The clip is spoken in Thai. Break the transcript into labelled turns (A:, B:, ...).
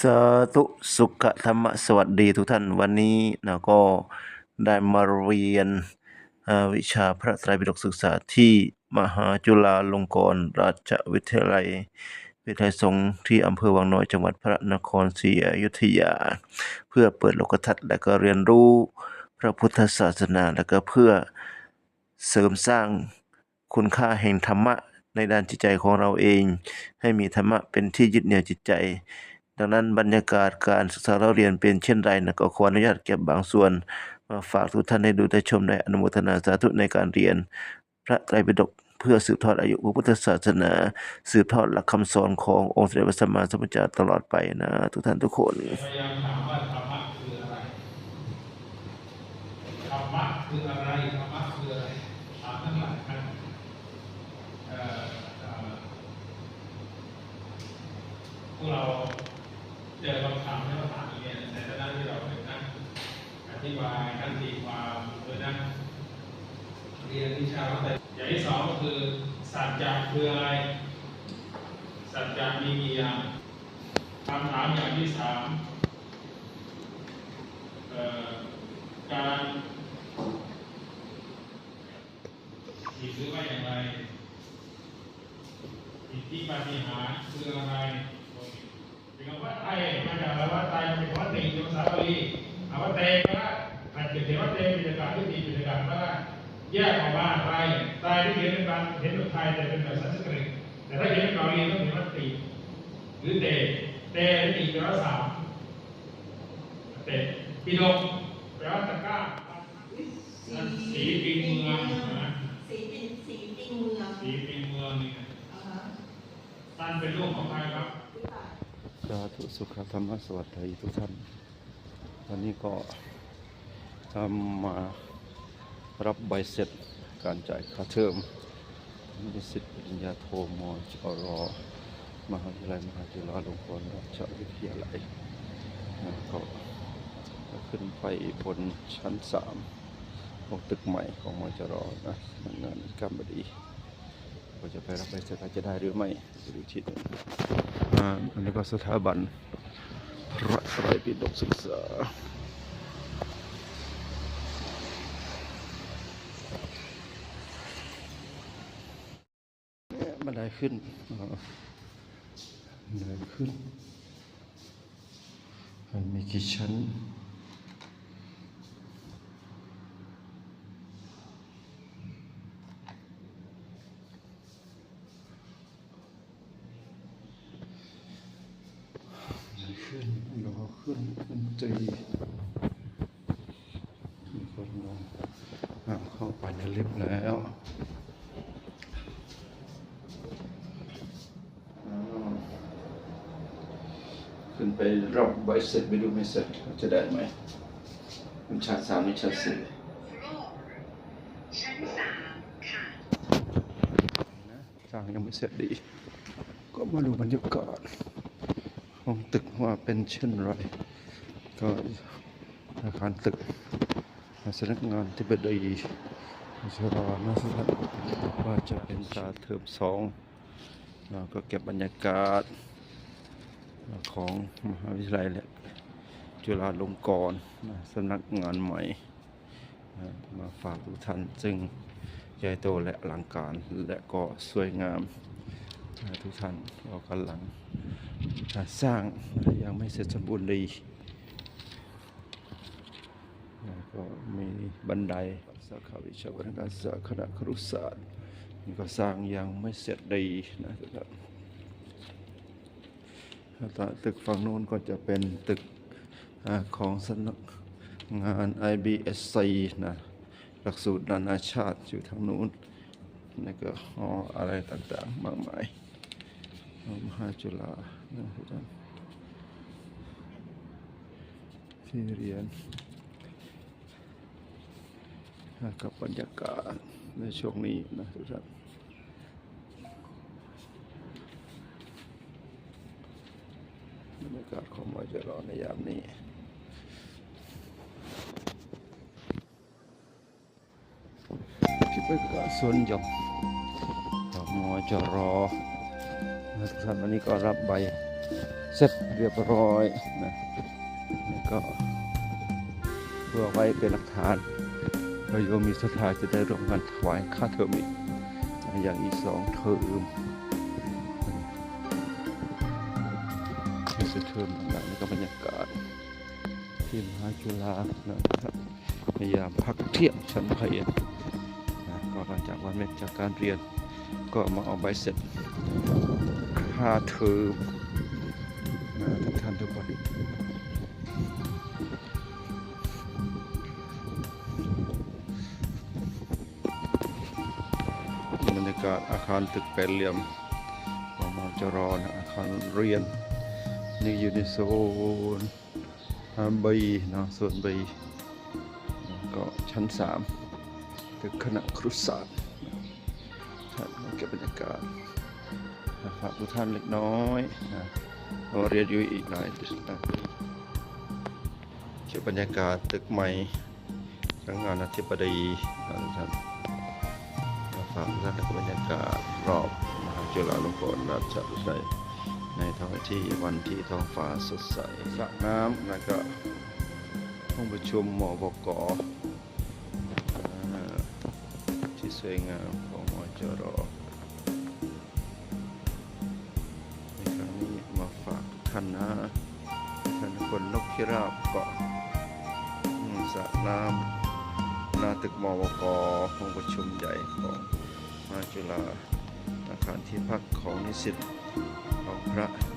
A: สาธุสุขธรรมสวัสดีทุกท่านวันนี้นะก็ได้มาเรียนวิชาพระไตรปิฎกศึกษาที่มหาจุฬาลงกรณราชวิทยาลัย วิทยาลัยสงฆ์ที่อำเภอวังน้อยจังหวัดพระนครศรีอยุธยา เพื่อเปิดโลกทัศน์และก็เรียนรู้พระพุทธศาสนาและก็เพื่อเสริมสร้างคุณค่าแห่งธรรมะในด้านจิตใจของเราเอง ให้มีธรรมะเป็นที่ยึดเหนี่ยวจิตใจ ดังนั้นบรรยากาศการศึกษาเราเรียนเป็นเช่นไรนะก็ขออนุญาตเก็บบางส่วนมาฝากทุกท่านได้ดูได้ชมได้อนุโมทนาสาธุในการเรียน พระไตรปิฎกเพื่อสืบทอดอายุพระพุทธศาสนา สืบทอดหลักคำสอนขององค์สมเด็จพระสัมมาสัมพุทธเจ้าตลอดไปนะ ทุกท่านทุกคน
B: พยายามถามว่าธรรมะคืออะไรธรรมะคืออะไรธรรมะคืออะไรถามทั้งหลายท่านพวกเรา เจอคำถามในคำถามนี้เนี่ยในฐานะที่เราเป็นนักอธิบายนักตีความหรือนักเรียนวิชาแต่อย่างที่สองก็คือ สัจจะคืออะไร สัจจะมีกี่อย่างคำถามอย่างที่สามเอ่อการมีซื้อว่าอย่างไรอิทธิปฏิหารคืออะไร เขียนว่าเตเป็นจักรที่ตีเป็นจักรก็ได้แยกออกมาไตรไตรที่เขียนเป็นการเขียนแบบไทยแต่เป็นแบบสันสกฤตแต่ถ้าเขียนเป็นบาหลีต้องเขียนว่าติหรือเตะเตะหรือตีแปลว่าสามเตะปีดกแปลว่าตะกร้าสีปีเมืองนะ
C: สีเป็นสีปิงเมือง
B: สีปีเมืองนี่
C: อ่าฮะ
B: ท่านเป็นลูกของใครครับ
D: สาธุสุขธรรมสวัสดีทุกท่านวันนี้ก็ ทำมารับใบเสร็จการจ่ายค่าเทอมนิสิตปริญญาโทมจรมหาวิทยาลัยมหาจุฬาลงกรณราชวิทยาลัยนะก็ขึ้นไปบนชั้นสามของตึกใหม่ของมจรนะสำนักงานกรรมบดีก็จะไปรับใบเสร็จว่าจะได้หรือไม่ดูที่หนึ่งอ่าอันนี้ก็สถาบันพระไตรปิฎกศึกษา บันไดขึ้นอ่าบันไดขึ้น มันมีกี่ชั้นขึ้นรอขึ้นขึ้นตีมีคนลงอะเข้าไปในลิฟต์แล้วอ่าขึ้น ไปรับใบเสร็จไปดูไม่เสร็จว่าจะได้ไหมมันชั้นสามหรือชั้นสี่
C: ชั้นสามค่ะ
D: นะสร้างยังไม่เสร็จดี ก็มาดูบรรยากาศของตึกว่าเป็นเช่นไร ก็อาคารตึกสำนักงานที่บดีชรนะทุกท่านว่าจะเป็นตาเทอมสองเราก็เก็บบรรยากาศ ของมหาวิทยาลัยและจุฬาลงกรณ์สำนักงานใหม่มาฝากทุกท่านซึ่งใหญ่โตและอลังการและก็สวยงามทุกท่านเรากำลังสร้างยังไม่เสร็จสมบูรณ์ดีแล้วก็มีบันไดสาขาวิชาวัฒนการศึกษาคณะครุศาสตร์นี่ก็สร้างยังไม่เสร็จดีนะทุกท่าน ตึกฝั่งโน้นก็จะเป็นตึกอของสำนักงาน IBSC นะหลักสูตรนานาชาติอยู่ทางนู้นนี่ก็หออะไรต่างๆ มากมายมหาจุฬาที่เรียนกับบรรยากาศในช่วงนี้นะทุกท่าน บรรยากาศของมจรในยามนี้ที่เป็นการสวนหย่อมของมจรทุกท่านวันนี้ก็รับใบเสร็จเรียบร้อยนะแล้วก็เพื่อไว้เป็นหลักฐานเราโยมมีศรัทธาจะได้ร่วมกันถวายค่าเทอมอีกอย่างอีกสองเทอม เทอมต่างๆนี่ก็บรรยากาศที่มหาจุฬานะครับพยายามพักเที่ยงชั้นเพียนนะก็หลังจากวันเม็ดจากการเรียนก็มาเอาใบเสร็จค่าเทอมนะทุกท่านทุกคนบรรยากาศอาคารตึกแปดเหลี่ยมของมจรนะอาคารเรียน นี่อยู่ในโซนบีนะโซนบีก็ชั้นสามตึกคณะครุศาสตร์ครับมาเก็บบรรยากาศนะฝากทุกท่านเล็กน้อยนะเราเรียนอยู่อีกหลายปีเก็บบรรยากาศตึกใหม่สำนักงงานอธิบดีนะทุกท่านฝากทุกท่านและก็บรรยากาศรอบมหาจุฬาลงกรณราชวิทยาลัย ในท้องที่วันที่ท้องฟ้าสดใสสระน้ำแล้วก็ห้องประชุมมบกอ่าที่สวยงามของมจรในครั้งนี้มาฝากท่านนะท่านคนนกพิราบเกาะสระน้ำหน้าตึกมวกห้องประชุมใหญ่ของมาจุฬาอาคารที่พักของนิสิต พระนะ